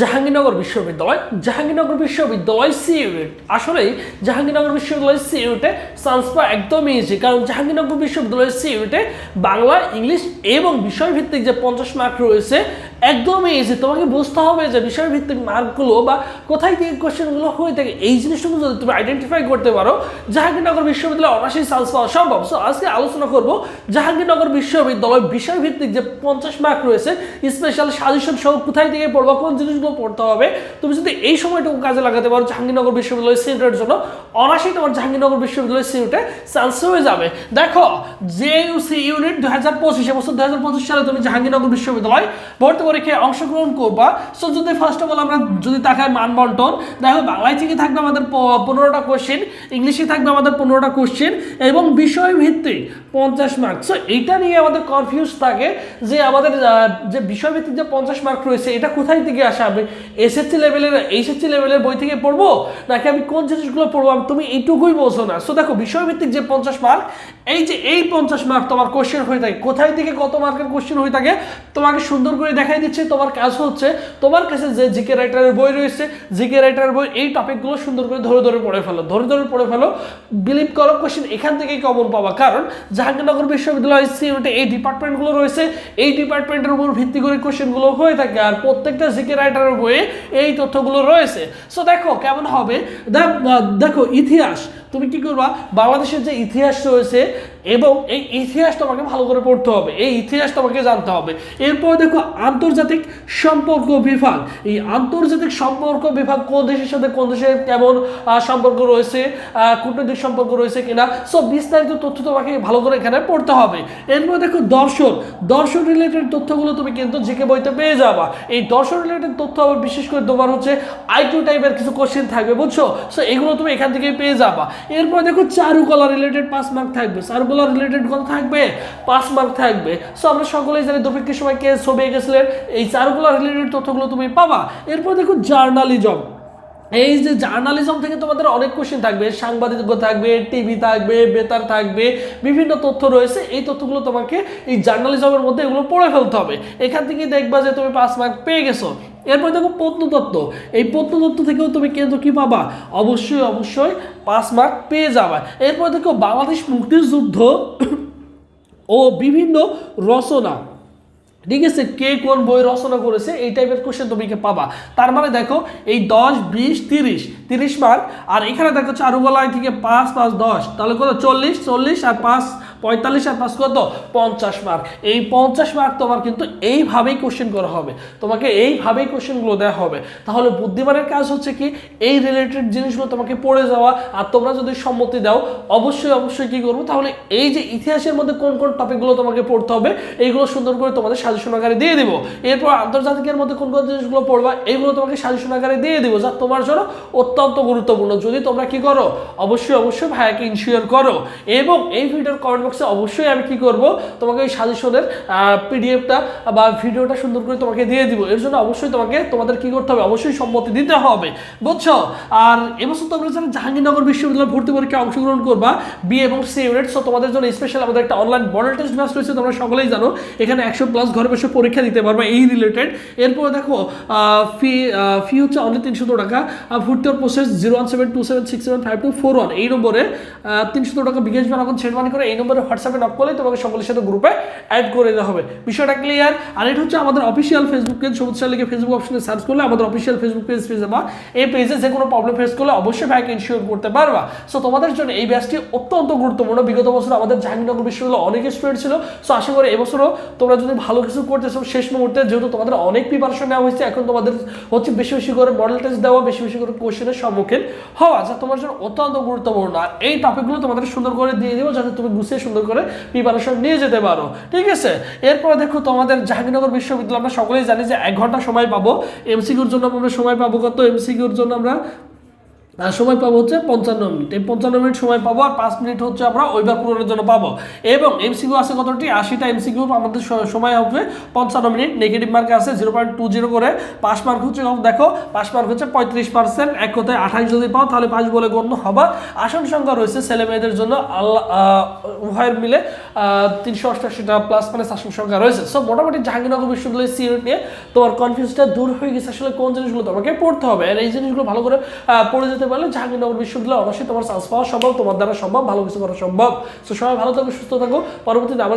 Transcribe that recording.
জাহাঙ্গীরনগর বিশ্ববিদ্যালয় জাহাঙ্গীরনগর বিশ্ববিদ্যালয় C unit আসলেই জাহাঙ্গীরনগর বিশ্ববিদ্যালয় সি ইউনিটে চান্স পাওয়া একদমই ইজি কারণ জাহাঙ্গীরনগর বিশ্ববিদ্যালয় সি ইউনিটে বাংলা, ইংলিশ এবং বিষয়ভিত্তিক যে পঞ্চাশ মার্ক রয়েছে একদমই ইজি তোমাকে বুঝতে হবে যে বিষয়ভিত্তিক মার্কগুলো বা কোথায় থেকে কোশ্চেনগুলো হয়ে থাকে, এই জিনিসগুলো যদি তুমি আইডেন্টিফাই করতে পারো, জাহাঙ্গীরনগর বিশ্ববিদ্যালয়ে অনায়াসেই চান্স পাওয়া সম্ভব। সো আজকে আলোচনা করব জাহাঙ্গীরনগর বিশ্ববিদ্যালয় বিষয়ভিত্তিক যে পঞ্চাশ মার্ক রয়েছে স্পেশাল সাজেশন সহ কোথায় থেকে পড়বা, কোন জিনিসগুলো পড়তে হবে, তুমি যদি এই সময়টুকু কাজে লাগাতে পারো জাহাঙ্গীরনগর বিশ্ববিদ্যালয় সিউটের জন্য অনায়াসেই তোমার জাহাঙ্গীরনগর বিশ্ববিদ্যালয় সিউটে চান্স হয়ে যাবে। দেখো যে ইউসি ইউনিট দু হাজার পঁচিশ এবছর দু হাজার পঁচিশ সালে তুমি জাহাঙ্গীরনগর বিশ্ববিদ্যালয় ভর্তি পরীক্ষায় অংশগ্রহণ করবা। সো যদি ফার্স্ট অফ অল আমরা যদি তাকাই মান বন্টন দেখো বাংলায় থেকে থাকবে আমাদের পনেরোটা কোশ্চেন ইংলিশে থাকবে আমাদের পনেরোটা কোশ্চেন এবং বিষয় ভিত্তিক পঞ্চাশ মার্ক সো এইটা নিয়ে আমাদের কনফিউজ থাকে যে আমাদের যে বিষয়ভিত্তিক যে পঞ্চাশ মার্ক রয়েছে, এটা কোথায় থেকে আসে? আমি এসএসসি লেভেলের এইচএসসি লেভেলের বই থেকে পড়ব? নাকি আমি কোন জিনিসগুলো পড়ব? আমি তুমি এইটুকুই বলছো না। সো দেখো, বিষয়ভিত্তিক যে পঞ্চাশ মার্ক এই যে এই পঞ্চাশ মার্ক তোমার কোশ্চেন হয়ে থাকে, কোথায় থেকে কত মার্কের কোশ্চেন হয়ে থাকে, তোমাকে সুন্দর করে দেখাই দিচ্ছে, তোমার কাজ হচ্ছে, তোমার কাছে যে জিকে রাইটারের বই রয়েছে জিকে রাইটারের বই, এই টপিকগুলো সুন্দর করে ধরে ধরে পড়ে ফেলো, ধরে ধরে পড়ে ফেলো বিলিভ করো কোশ্চেন এখান থেকেই কমন পাবা। কারণ জাহাঙ্গীরনগর বিশ্ববিদ্যালয় সিউটে এই ডিপার্টমেন্টগুলো রয়েছে, এই ডিপার্টমেন্টের উপর ভিত্তি করে কোশ্চেনগুলো হয়ে থাকে, আর প্রত্যেকটা জিকে রাইটারের বইয়ে এই তথ্যগুলো রয়েছে। সো দেখো, কেমন হবে? দেখ- দেখো, ইতিহাস তুমি কি করবা? বাংলাদেশের যে ইতিহাস রয়েছে এবং এই ইতিহাস তোমাকে ভালো করে পড়তে হবে, এই ইতিহাস তোমাকে জানতে হবে। এরপর দেখো, আন্তর্জাতিক সম্পর্ক বিভাগ। এই আন্তর্জাতিক সম্পর্ক বিভাগ কোন দেশের সাথে, কোন দেশের কেমন সম্পর্ক রয়েছে কূটনৈতিক সম্পর্ক রয়েছে কিনা? সব বিস্তারিত তথ্য তোমাকে ভালো করে এখানে পড়তে হবে। এরপর দেখো, দর্শন। দর্শন রিলেটেড তথ্যগুলো তুমি কিন্তু জিকে বইতে পেয়ে যাবা। এই দর্শন রিলেটেড তথ্য আবার বিশেষ করে তোমার হচ্ছে আইকিউ টাইপের কিছু কোশ্চেন থাকবে, বুঝছ? সো এগুলো তুমি এখান থেকেই পেয়ে যাবা। এরপর দেখো চারুকলা রিলেটেড পাঁচ মার্ক থাকবে চারুকলা রিলেটেড কোন থাকবে, পাঁচ মার্ক থাকবে। সো আমরা সকলেই জানি দুর্ভিক্ষের সময় কে ছবি এঁকেছিলেন, এই চারুকলা রিলেটেড তথ্যগুলো তুমি পাবা। এরপর দেখো জার্নালিজম এই যে জার্নালিজম থেকে তোমাদের অনেক কোশ্চেন থাকবে সাংবাদিকত্ব থাকবে টিভি থাকবে, বেতার থাকবে, বিভিন্ন তথ্য রয়েছে, এই তথ্যগুলো তোমাকে এই জার্নালিজমের মধ্যে এগুলো পড়ে ফেলতে হবে। এখান থেকে দেখবা যে তুমি পাঁচ মার্ক পেয়ে গেছো। এরপর দেখো প্রত্নতত্ত্ব। এই প্রত্নতত্ত্ব থেকেও তুমি কিন্তু কি পাবা? অবশ্যই অবশ্যই পাঁচ মার্ক পেয়ে যাবা। এরপর দেখো বাংলাদেশ মুক্তিযুদ্ধ ও বিভিন্ন রচনা। ঠিক আছে? কে কোন বই রচনা করেছে? এই টাইপের কোশ্চেন তুমি পাবা? তার মানে দেখো, এই দশ, বিশ, তিরিশ তিরিশ মার্ক আর এখানে দেখো চারুকলায় থেকে পাঁচ পাঁচ, দশ। তাহলে কত? চল্লিশ চল্লিশ আর পাঁচ পঁয়তাল্লিশ আর পাঁচ কত? পঞ্চাশ মার্ক এই পঞ্চাশ মার্ক তোমার কিন্তু এইভাবেই কোশ্চেন করা হবে। তোমাকে এইভাবেই কোশ্চেনগুলো দেওয়া হবে। তাহলে বুদ্ধিমানের কাজ হচ্ছে কি? এই রিলেটেড জিনিসগুলো তোমাকে পড়ে যাওয়া। আর তোমরা যদি সম্মতি দাও, অবশ্যই অবশ্যই কি করব? তাহলে এই যে ইতিহাসের মধ্যে কোন কোন টপিকগুলো তোমাকে পড়তে হবে, এইগুলো সুন্দর করে তোমাদের সাজেশন আকারে দিয়ে দিব। এরপর আন্তর্জাতিকের মধ্যে কোন কোন জিনিসগুলো পড়বা, এইগুলো তোমাকে সাজেশন আকারে দিয়ে দিব, যা তোমার জন্য অত্যন্ত গুরুত্বপূর্ণ। যদি তোমরা কি করো? অবশ্যই অবশ্যই ভাইয়াকে ইনশিওর করো। এবং এই ভিডিওর কমেন্ট বক্সে অবশ্যই আমি কি করব? তোমাকে ওই সাজেশনের পিডিএফটা বা ভিডিওটা সুন্দর করে তোমাকে দিয়ে দিব। এর জন্য অবশ্যই তোমাকে, তোমাদের কি করতে হবে? অবশ্যই সম্মতি দিতে হবে। বুঝছ? আর এবছর তোমরা যারা জাহাঙ্গীরনগর বিশ্ববিদ্যালয় ভর্তি পরীক্ষায় অংশগ্রহণ করবা বি এবং সি ইউনিট সো তোমাদের জন্য স্পেশাল আমাদের একটা অনলাইন মডেল টেস্ট ব্যাচ রয়েছে, তোমরা সকলেই জানো। এখানে একশো প্লাস ঘরে বসে পরীক্ষা দিতে পারবা, এই রিলেটেড এরপর দেখো ফি ফি হচ্ছে অনলি তিনশো টাকা ভর্তি process zero one seven two seven six seven five two four one এই নম্বরে তিনশো টাকা বিকাশ বানাখন সেট মানি করে, এই নম্বরে হোয়াটসঅ্যাপে নক করলে তোমাকে সকলের সাথে গ্রুপে অ্যাড করে দেওয়া হবে। বিষয়টা ক্লিয়ার আর এটা হচ্ছে আমাদের official Facebook page Sabuj sir লিখে ফেসবুক অপশনে সার্চ করলে আমাদের অফিসিয়াল ফেসবুক পেজ পেয়ে যাবা। এই পেজে যে কোনো প্রবলেম ফেস করলে অবশ্যই ভাইকে ইনশিওর করতে পারবা। সো তোমাদের জন্য এই ব্যাচটি অত্যন্ত গুরুত্বপূর্ণ। বিগত বছর আমাদের জাহাঙ্গীরনগর বিশ্ববিদ্যালয় অনেক স্টুডেন্ট ছিল। সো আশা করি এবছরও তোমরা যদি ভালো কিছু করতেছো শেষ মুহূর্তে যেহেতু তোমাদের অনেক প্রিপারেশন নেওয়া হয়েছে, এখন তোমাদের হচ্ছে বেশি বেশি করে মডেল টেস্ট দেওয়া, বেশি বেশি করে কোশ্চেনের সম্মুখীন হওয়া, যা তোমার জন্য অত্যন্ত গুরুত্বপূর্ণ। আর এই টপিকগুলো তোমাদের সুন্দর করে দিয়ে দেবো, যাতে তুমি গুছিয়ে সুন্দর করে প্রিপারেশন নিয়ে যেতে পারো। ঠিক আছে? এরপরে দেখো তোমাদের জাহাঙ্গীরনগর বিশ্ববিদ্যালয়, আমরা সকলেই জানি যে এক ঘণ্টা সময় পাবো। এমসিকিউর জন্য আমরা সময় পাবো। কত এমসিকিউর জন্য আমরা আর সময় পাবো হচ্ছে পঞ্চান্ন মিনিট। এই পঞ্চান্ন মিনিট সময় পাবো আর পাঁচ মিনিট হচ্ছে আমরা ওইবার পূরণের জন্য পাবো। এবং এমসিকিউ আছে কতটি? আশিটা এমসিকিউ আমাদের সময় হবে পঞ্চান্ন মিনিট। নেগেটিভ মার্ক আছে জিরো পয়েন্ট টু জিরো করে। পাস মার্ক হচ্ছে? দেখো পাস মার্ক হচ্ছে পঁয়ত্রিশ পার্সেন্ট এক কথায় আঠাশ যদি পাও, তাহলে পাস বলে গণ্য হবা। আসন সংখ্যা রয়েছে ছেলে মেয়েদের জন্য আল্লাহ উভয়ের মিলে তিনশো অষ্টাশিটা প্লাস মানে আসন সংখ্যা রয়েছে। সো মোটামুটি জাহাঙ্গীরনগর বিশ্ববিদ্যালয়ের সিউট নিয়ে তোমার কনফিউজটা দূর হয়ে গেছে। আসলে কোন জিনিসগুলো তোমাকে পড়তে হবে? আর এই জিনিসগুলো ভালো করে পড়ে যেতে পারলে জাহাঙ্গীরনগর বিশ্ববিদ্যালয় অবশ্যই তোমার চান্স পাওয়া সম্ভব, তোমার দ্বারা সম্ভব, ভালো কিছু করা সম্ভব। তো সবাই ভালো থাকো, সুস্থ থাকো। পরবর্তীতে আবার